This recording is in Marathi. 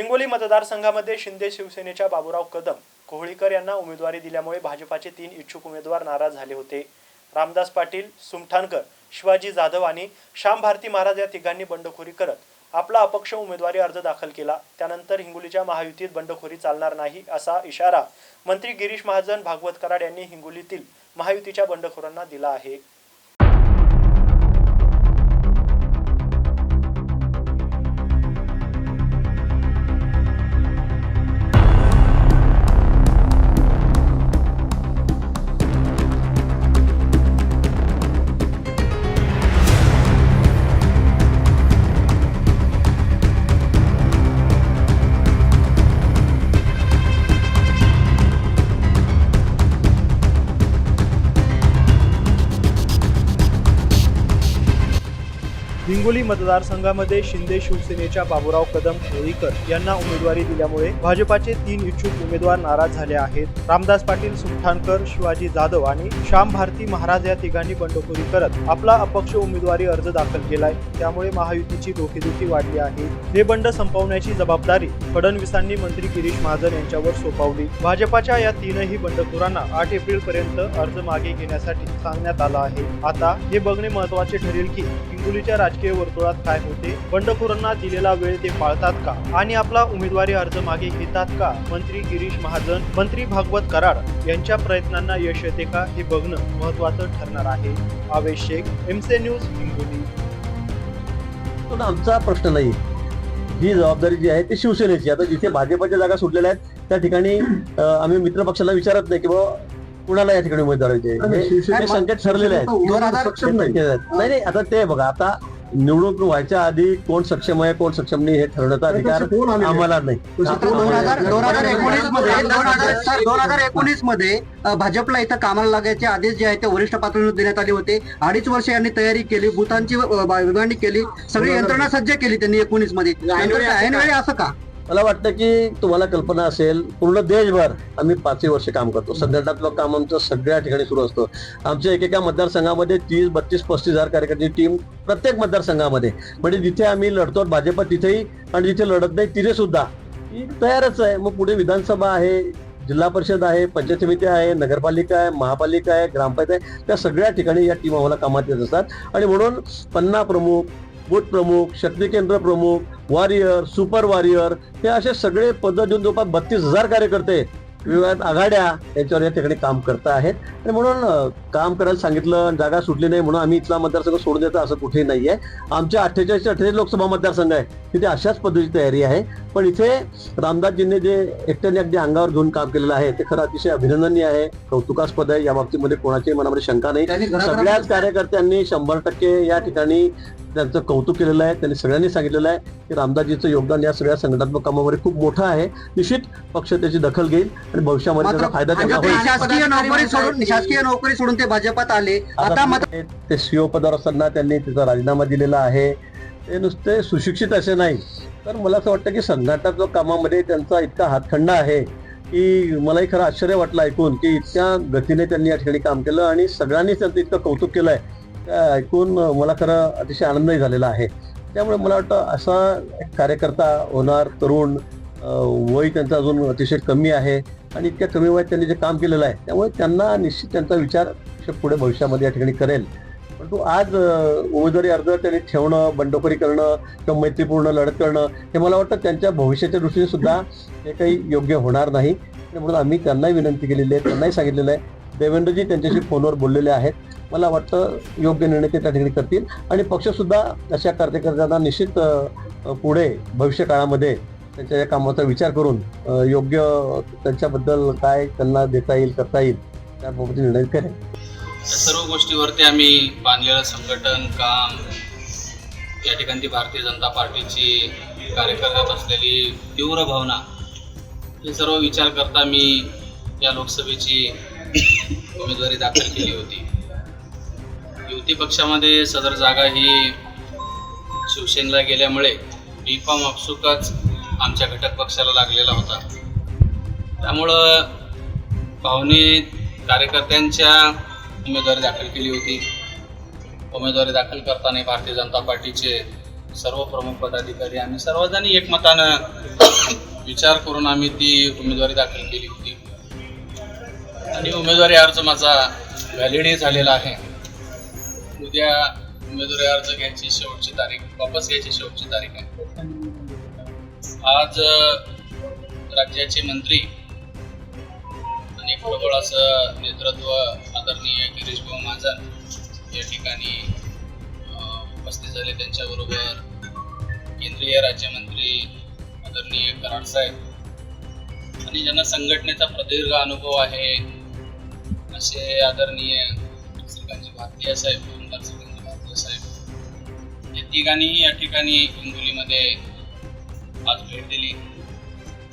हिंगोली मतदारसंघामध्ये शिंदे शिवसेनेच्या बाबूराव कदम कोहळीकर यांना उमेदवारी दिल्यामुळे भाजपाचे तीन इच्छुक उमेदवार नाराज झाले होते. रामदास पाटील सुमठाणकर शिवाजी जाधव आणि श्याम भारती महाराज या तिघांनी बंडखोरी करत आपला अपक्ष उमेदवारी अर्ज दाखल केला. त्यानंतर हिंगोलीच्या महायुतीत बंडखोरी चालणार नाही असा इशारा मंत्री गिरीश महाजन भागवत कराड यांनी हिंगोलीतील महायुतीच्या बंडखोरांना दिला आहे. हिंगोली मतदारसंघामध्ये शिंदे शिवसेनेच्या बाबूराव कदम कोळीकर यांना उमेदवारी दिल्यामुळे भाजपाचे तीन इच्छुक उमेदवार नाराज झाले आहेत. रामदास पाटील सुलठानकर शिवाजी जाधव आणि श्याम भारती महाराज या तिघांनी बंडखोरी करत आपला अपक्ष उमेदवारी अर्ज दाखल केलाय. त्यामुळे महायुतीची डोकेदुखी वाढली आहे. हे बंड संपवण्याची जबाबदारी फडणवीसांनी मंत्री गिरीश महाजन यांच्यावर सोपवली. भाजपाच्या या तीनही बंडखोरांना आठ एप्रिल पर्यंत अर्ज मागे घेण्यासाठी सांगण्यात आलं आहे. आता हे बघणे महत्त्वाचे ठरेल की हिंगोलीच्या राजकीय वर्तुळात काय होते? बंडखोरांना दिलेला वेळ ते पाळतात का? आणि आपला उमेदवारी अर्ज मागे घेतात का? मंत्री गिरीश महाजन मंत्री भागवत कराड यांच्या प्रयत्नांना यश येते का? हे बघणं महत्वाचं ठरणार आहे. आवेश शेख एमसे न्यूज हिंगोली. पण आमचा प्रश्न नाही. ही जबाबदारी जी आहे ती शिवसेनेची. आता जिथे भाजपच्या जागा सुटलेल्या आहेत त्या ठिकाणी आम्ही मित्र पक्षाला विचारत नाही की बाबा कुणाला या ठिकाणी उमेदवार द्यायचे? हे- संकेत ठरलेले आहेत. नाही. नाही आता ते बघा आता निवडणूक व्हायच्या आधी कोण सक्षम आहे कोण सक्षम नाही हे ठरवण्याचा अधिकार आम्हाला नाही. दोन हजार एकोणीसमध्ये दोन हजार दोन हजार एकोणीसमध्ये अ, भाजपला इथं कामाला लागायचे आदेश जे आहेत ते वरिष्ठ पातळीवर देण्यात आले होते. अडीच वर्ष यांनी तयारी केली अ, विभागणी केली सगळी यंत्रणा सज्ज केली त्यांनी एकोणीसमध्ये ऐनवेळी असं का? मला वाटतं की तुम्हाला कल्पना असेल पूर्ण देशभर आम्ही पाचही वर्ष काम करतो. संघटनात्मक काम आमचं सगळ्या ठिकाणी सुरू असतं. आमच्या एकेका मतदारसंघामध्ये तीस बत्तीस पस्तीस हजार कार्यकर्त्याची टीम प्रत्येक मतदारसंघामध्ये. म्हणजे जिथे आम्ही लढतो भाजप तिथेही आणि जिथे लढत नाही तिथे सुद्धा. ही तयारच आहे. मग पुढे विधानसभा आहे जिल्हा परिषद आहे पंचायत समिती आहे नगरपालिका आहे महापालिका आहे ग्रामपंचायत आहे त्या सगळ्या ठिकाणी या टीम आम्हाला कामात येत असतात. आणि म्हणून पन्ना प्रमुख बूथ प्रमुख शक्ती केंद्र प्रमुख वॉरियर सुपर वॉरियर हे असे सगळे पद देऊन जवळपास बत्तीस हजार कार्यकर्ते विविध आघाड्या याच्यावर या ठिकाणी काम करत आहेत. आणि म्हणून काम करायला सांगितलं जागा सुटली नाही म्हणून आम्ही इथला मतदारसंघ सोडून देतो असं कुठेही नाहीये. आमच्या अठ्ठेचाळीस अठ्ठेचाळीस लोकसभा मतदारसंघ आहे. तिथे अशाच पद्धतीची तयारी आहे. पण इथे रामदासजींनी जे एकट्याने अगदी अंगावर घेऊन काम केलेलं आहे ते खरं अतिशय अभिनंदनीय आहे. कौतुकास्पद आहे. या बाबतीमध्ये कोणाच्याही मनामध्ये शंका नाही. सगळ्याच कार्यकर्त्यांनी शंभर टक्के या ठिकाणी त्यांचं कौतुक केलेलं आहे. त्यांनी सगळ्यांनी सांगितलेलं आहे की रामदासजीचं योगदान या सगळ्या संघटनात्मक कामामध्ये खूप मोठं आहे. निश्चित पक्ष त्याची दखल घेईल आणि भविष्यामध्ये त्याचा फायदा त्यांना होईल. शासकीय नोकरी सोडून शासकीय नोकरी सोडून ते भाजपात आले. आता आता मत ते- ते सीओ पदावर असताना त्यांनी त्याचा राजीनामा दिलेला आहे. ते नुसते सुशिक्षित असे नाही. तर मला असं वाटतं की संघटनात्मक कामामध्ये त्यांचा इतका हातखंडा आहे की मलाही खरं आश्चर्य वाटलं ऐकून की इतक्या गतीने त्यांनी या ठिकाणी काम केलं आणि सगळ्यांनीच त्यांचं इतकं कौतुक केलं आहे ऐकून मला खरं अतिशय आनंदही झालेला आहे. त्यामुळे मला वाटतं असा एक कार्यकर्ता होणार तरुण वय त्यांचं अजून अतिशय कमी आहे आणि इतक्या कमी वयात त्यांनी जे काम केलेलं आहे त्यामुळे त्यांना निश्चित त्यांचा विचार पुढे भविष्यामध्ये या ठिकाणी करेल. परंतु आज उमेदवारी अर्ज त्यांनी ठेवणं बंडखोरी करणं किंवा मैत्रीपूर्ण लढत करणं हे मला वाटतं त्यांच्या भविष्याच्या दृष्टीने सुद्धा हे काही योग्य होणार नाही. म्हणून आम्ही त्यांनाही विनंती केलेली आहे त्यांनाही सांगितलेलं आहे देवेंद्रजी त्यांच्याशी फोनवर बोललेले आहेत. मला वाटतं योग्य निर्णय ते त्या ठिकाणी करतील. आणि पक्षसुद्धा अशा कार्यकर्त्यांना निश्चित पुढे भविष्य काळामध्ये त्यांच्या या कामाचा विचार करून योग्य त्यांच्याबद्दल काय त्यांना देता येईल करता येईल त्याबाबत निर्णय करेल या सर्व गोष्टीवरती आम्ही बांधलेलं संघटन काम या ठिकाणी भारतीय जनता पार्टीची कार्यकर्त्यात असलेली तीव्र भावना हे सर्व विचार करता मी या लोकसभेची उमेदवारी दाखल केली होती. युती पक्षामध्ये सदर जागा ही शिवसेनेला गेल्यामुळे बी फॉर्म आपसुकच आमच्या घटक पक्षाला लागलेला होता. त्यामुळं पाहुणे कार्यकर्त्यांच्या उमेदवारी दाखल केली होती. उमेदवारी दाखल करताना भारतीय जनता पार्टीचे सर्व प्रमुख पदाधिकारी आम्ही सर्वजणी एकमतानं विचार करून आम्ही ती उमेदवारी दाखल केली होती. आणि उमेदवारी अर्ज माझा व्हॅलिडही झालेला आहे. उद्या उमेदवारी अर्ज घ्यायची शेवटची तारीख वापस घ्यायची शेवटची तारीख आहे. आज राज्याचे मंत्री आणि प्रबळ असं नेतृत्व आदरणीय गिरीश भाऊ महाजन या ठिकाणी उपस्थित झाले. त्यांच्याबरोबर केंद्रीय राज्यमंत्री आदरणीय कराड साहेब आणि ज्यांना संघटनेचा प्रदीर्घ अनुभव आहे असे आदरणीय श्रीकांतजी भारतीय साहेब आमदार श्रीकांतजी भारतीय साहेब या तिघांनीही या ठिकाणी हिंगोलीमध्ये आज भेट दिली.